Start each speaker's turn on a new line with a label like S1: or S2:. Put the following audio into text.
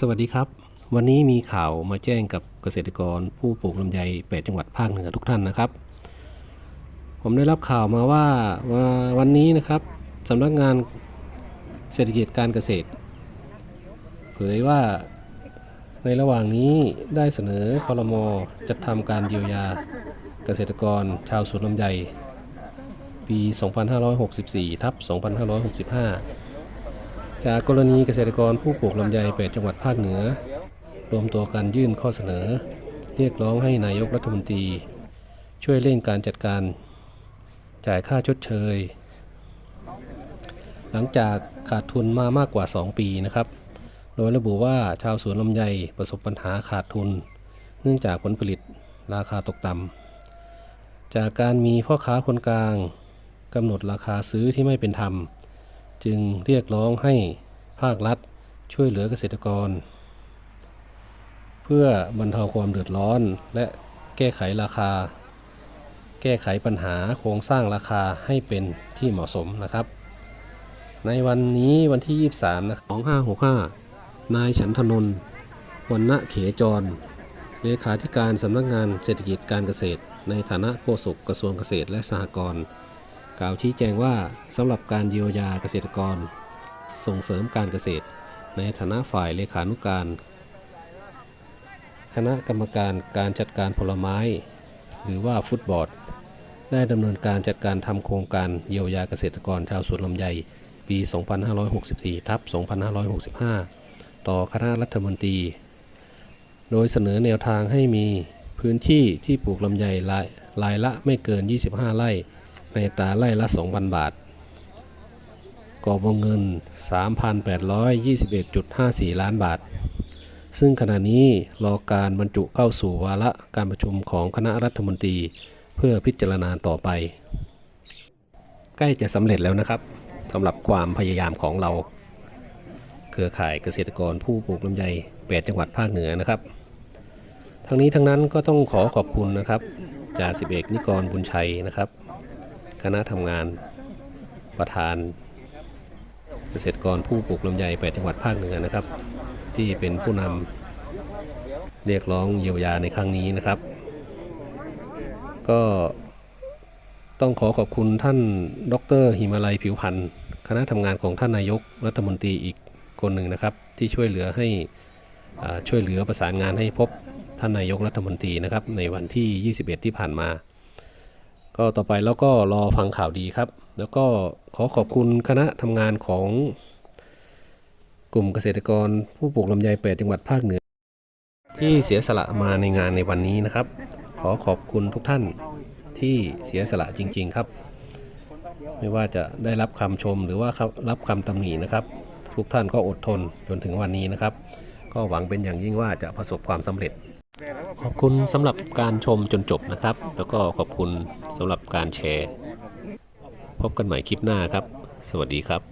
S1: สวัสดีครับ วันนี้มีข่าวมาแจ้งกับเกษตรกรผู้ปลูกลำไย8จังหวัดภาคเหนือทุกท่านนะครับ ผมได้รับข่าวมาว่าว่าวันนี้นะครับสำนักงานเศรษฐกิจการเกษตร เผยว่าในระหว่างนี้ได้เสนอพรมจัดทำการเยียวยาเกษตรกรชาวสวนลำไยปี 2564ทับ2565 จากกรณีเกษตรกรผู้ปลูกลำไย8จังหวัดภาคเหนือ รวมตัวกันยื่นข้อเสนอ เรียกร้องให้นายกรัฐมนตรี ช่วยเร่งการจัดการ จ่ายค่าชดเชย หลังจากขาดทุนมามากกว่า 2 ปีนะครับ โดยระบุว่าชาวสวนลำไยประสบปัญหาขาดทุน เนื่องจากผลผลิตราคาตกต่ำจากการมีพ่อค้าคนกลางกำหนดราคาซื้อที่ไม่เป็นธรรม จึงเรียกร้องให้ภาครัฐช่วยเหลือเกษตรกร เพื่อบรรเทาความเดือดร้อนและแก้ไขราคา แก้ไขปัญหาโครงสร้างราคาให้เป็นที่เหมาะสมนะครับ ในวันนี้วันที่ 23นะ2565 นายฉันทนนวันณะเขจร เลขาธิการสำนักงานเศรษฐกิจการเกษตร ในฐานะโฆษกกระทรวงเกษตรและสหกรณ์ ล่าวชี้แจงว่าสำหรับการเยียวยาเกษตรกร ส่งเสริมการเกษตร ในฐานะฝ่ายเลขานุการ คณะกรรมการการจัดการผลไม้ หรือว่าฟุตบอร์ดได้ดำเนินการจัดการทำโครงการเยียวยาเกษตรกรชาวสวนลำไยปี 2564ทับ2565 ต่อคณะรัฐมนตรี โดยเสนอแนวทางให้มีพื้นที่ที่ปลูกลำไยรายรายละไม่เกิน 25 ไร่ ในตาไร่ละ 2,000 บาทกอบวงเงิน 3,821.54 ล้านบาท ซึ่งขณะนี้รอการบรรจุเข้าสู่วาระการประชุมของคณะรัฐมนตรีเพื่อพิจารณาต่อไป ใกล้จะสำเร็จแล้วนะครับสำหรับความพยายามของเรา เครือข่ายเกษตรกรผู้ปลูกลำไย8จังหวัดภาคเหนือนะครับ ทั้งนี้ทั้งนั้นก็ต้องขอขอบคุณนะครับจ่าสิบเอกนิกรบุญชัยนะครับ คณะทำงานประธานเกษตรกรผู้ปลูกลำไย8จังหวัดภาคเหนือนะครับ ที่เป็นผู้นำเรียกร้องเยียวยาในครั้งนี้นะครับ ก็ต้องขอขอบคุณท่านดรหิมาลัยผิวพันธ์คณะทำงานของท่านนายกรัฐมนตรีอีกคนหนึ่งนะครับ ที่ช่วยเหลือให้ช่วยเหลือประสานงานให้พบท่านนายกรัฐมนตรีนะครับในวันที่ 21 ที่ผ่านมา ก็ต่อไปแล้วก็รอฟังข่าวดีครับ แล้วก็ขอขอบคุณคณะทำงานของกลุ่มเกษตรกรผู้ปลูกลำไย8จังหวัดภาคเหนือ ที่เสียสละมาในงานในวันนี้นะครับ ขอขอบคุณทุกท่านที่เสียสละจริง ๆครับ ไม่ว่าจะได้รับคำชมหรือว่ารับคำตำหนินะครับ ทุกท่านก็อดทนจนถึงวันนี้นะครับ ก็หวังเป็นอย่างยิ่งว่าจะประสบความสำเร็จ ขอบคุณสำหรับการชมจนจบนะครับ แล้วก็ขอบคุณสำหรับการแชร์ พบกันใหม่คลิปหน้าครับ สวัสดีครับ